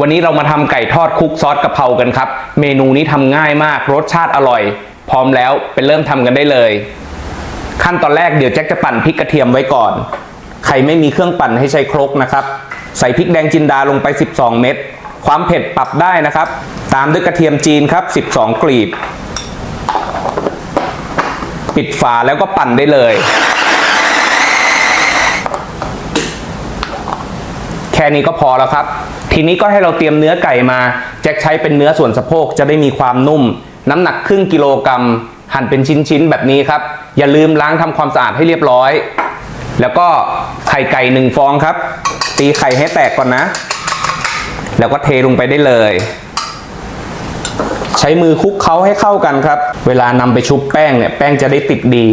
วันนี้เรามาทำไก่ทอดคลุกซอสกะเพรากันครับ เมนูนี้ทำง่ายมากรสชาติอร่อย พร้อมแล้วไปเริ่มทำกันได้เลย ขั้นตอนแรกเดี๋ยวแจ็คจะปั่นพริกกระเทียมไว้ก่อน ใครไม่มีเครื่องปั่นให้ใช้ครกนะครับ ใส่พริกแดงจินดาลงไป 12 เม็ดความเผ็ดปรับได้นะครับ ตามด้วยกระเทียมจีนครับ 12 กลีบ ปิดฝาแล้วก็ปั่นได้เลย แค่นี้ก็พอแล้วครับ ทีนี้ก็ให้เราเตรียมเนื้อไก่มาแจ็คใช้เป็นเนื้อส่วนสะโพกจะได้มีความนุ่ม น้ำหนักครึ่งกิโลกรัม หั่นเป็นชิ้นๆแบบนี้ครับ อย่าลืมล้างทำความสะอาดให้เรียบร้อย แล้วก็ไข่ไก่หนึ่งฟองครับ ตีไข่ให้แตกก่อนนะ แล้วก็เทลงไปได้เลย ใช้มือคลุกเคล้าให้เข้ากันครับ เวลานำไปชุบแป้งเนี่ยแป้งจะได้ติดดี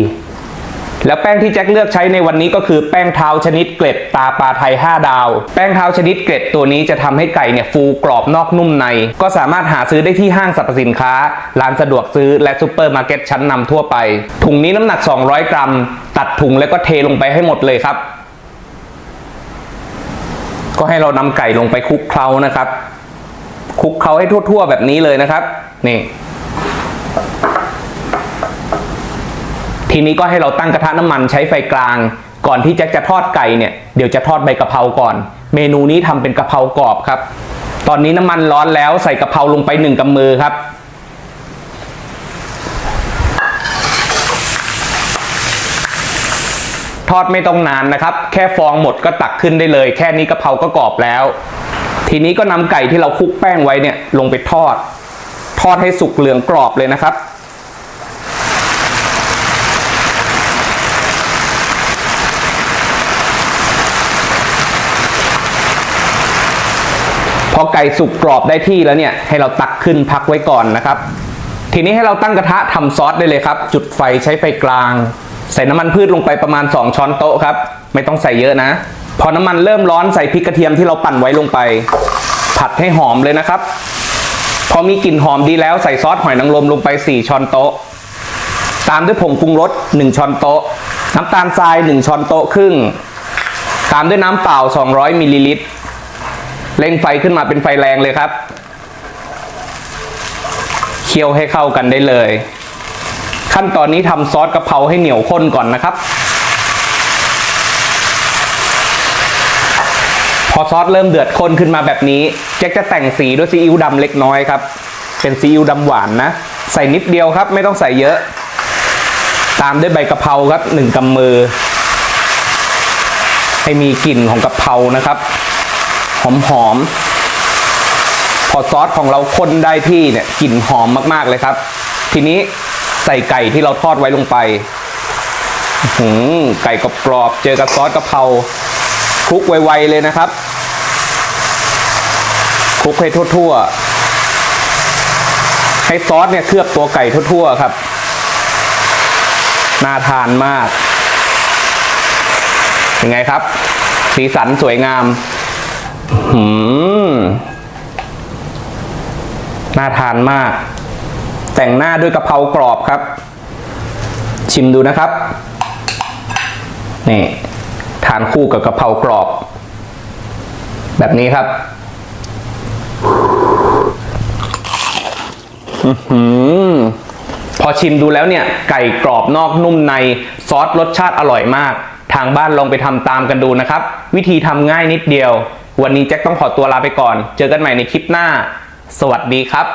แล้วแป้งที่แจ็คเลือกใช้ในวันนี้ก็คือแป้งเท้าชนิดเกล็ดตาปลาไทย 5 ดาว แป้งเท้าชนิดเกล็ดตัวนี้จะทำให้ไก่เนี่ยฟูกรอบนอกนุ่มใน ก็สามารถหาซื้อได้ที่ห้างสรรพสินค้า ร้านสะดวกซื้อและซูเปอร์มาร์เก็ตชั้นนำทั่วไป ถุงนี้น้ำหนัก 200 กรัม ตัดถุงแล้วก็เทลงไปให้หมดเลยครับ ก็ให้เรานำไก่ลงไปคลุกเคล้านะครับคลุกเคล้าให้ทั่ว ๆ แบบนี้เลยนะครับ นี่ ทีนี้ก็ให้เราตั้งกระทะน้ำมันใช้ไฟกลาง ก่อนที่แจ็คจะทอดไก่เนี่ยเดี๋ยวจะทอดใบกะเพราก่อน เมนูนี้ทำเป็นกะเพรากรอบครับ ตอนนี้น้ำมันร้อนแล้วใส่กะเพราลงไปหนึ่งกำมือครับทอดไม่ต้องนานนะครับ แค่ฟองหมดก็ตักขึ้นได้เลย แค่นี้กะเพราก็กรอบแล้ว ทีนี้ก็นำไก่ที่เราคลุกแป้งไว้เนี่ยลงไปทอด ทอดให้สุกเหลืองกรอบเลยนะครับ พอไก่สุกกรอบได้ที่แล้วเนี่ยให้เราตักขึ้นพักไว้ก่อนนะครับ ทีนี้ให้เราตั้งกระทะทำซอสได้เลยครับ จุดไฟใช้ไฟกลาง ใส่น้ำมันพืชลงไปประมาณ 2 ช้อนโต๊ะครับ ไม่ต้องใส่เยอะนะ พอน้ำมันเริ่มร้อนใส่พริกกระเทียมที่เราปั่นไว้ลงไป ผัดให้หอมเลยนะครับ พอมีกลิ่นหอมดีแล้วใส่ซอสหอยนางรมลงไป 4 ช้อนโต๊ะ ตามด้วยผงปรุงรส1ช้อนโต๊ะ น้ำตาลทราย 1 ช้อนโต๊ะครึ่ง ตามด้วยน้ำเปล่า 200มิลลิลิตร เร่งไฟขึ้นมาเป็นไฟแรงเลยครับ เคี่ยวให้เข้ากันได้เลย ขั้นตอนนี้ทำซอสกะเพราให้เหนียวข้นก่อนนะครับ พอซอสเริ่มเดือดข้นขึ้นมาแบบนี้แจ็คจะแต่งสีด้วยซีอิ๊วดำเล็กน้อยครับ เป็นซีอิ๊วดำหวานนะ ใส่นิดเดียวครับ ไม่ต้องใส่เยอะ ตามด้วยใบกะเพราครับหนึ่งกำมือให้มีกลิ่นของกะเพรานะครับ หอมหอมๆพอซอสของเราข้นได้ที่เนี่ยกลิ่นหอมมากๆเลยครับ ทีนี้ใส่ไก่ที่เราทอดไว้ลงไปหือไก่กรอบๆเจอกับซอสกะเพราคลุกไวๆเลยนะครับคลุกให้ทั่วๆ ให้ซอสเนี่ยเคลือบตัวไก่ทั่วๆครับ น่าทานมาก ยังไงครับ สีสันสวยงาม หืมน่าทานมาก แต่งหน้าด้วยกะเพรากรอบครับ ชิมดูนะครับ นี่ ทานคู่กับกะเพรากรอบ แบบนี้ครับ อือหือพอชิมดูแล้วเนี่ย ไก่กรอบนอกนุ่มในซอสรสชาติอร่อยมาก ทางบ้านลองไปทำตามกันดูนะครับ วิธีทำง่ายนิดเดียว วันนี้แจ็คต้องขอตัวลาไปก่อน เจอกันใหม่ในคลิปหน้า สวัสดีครับ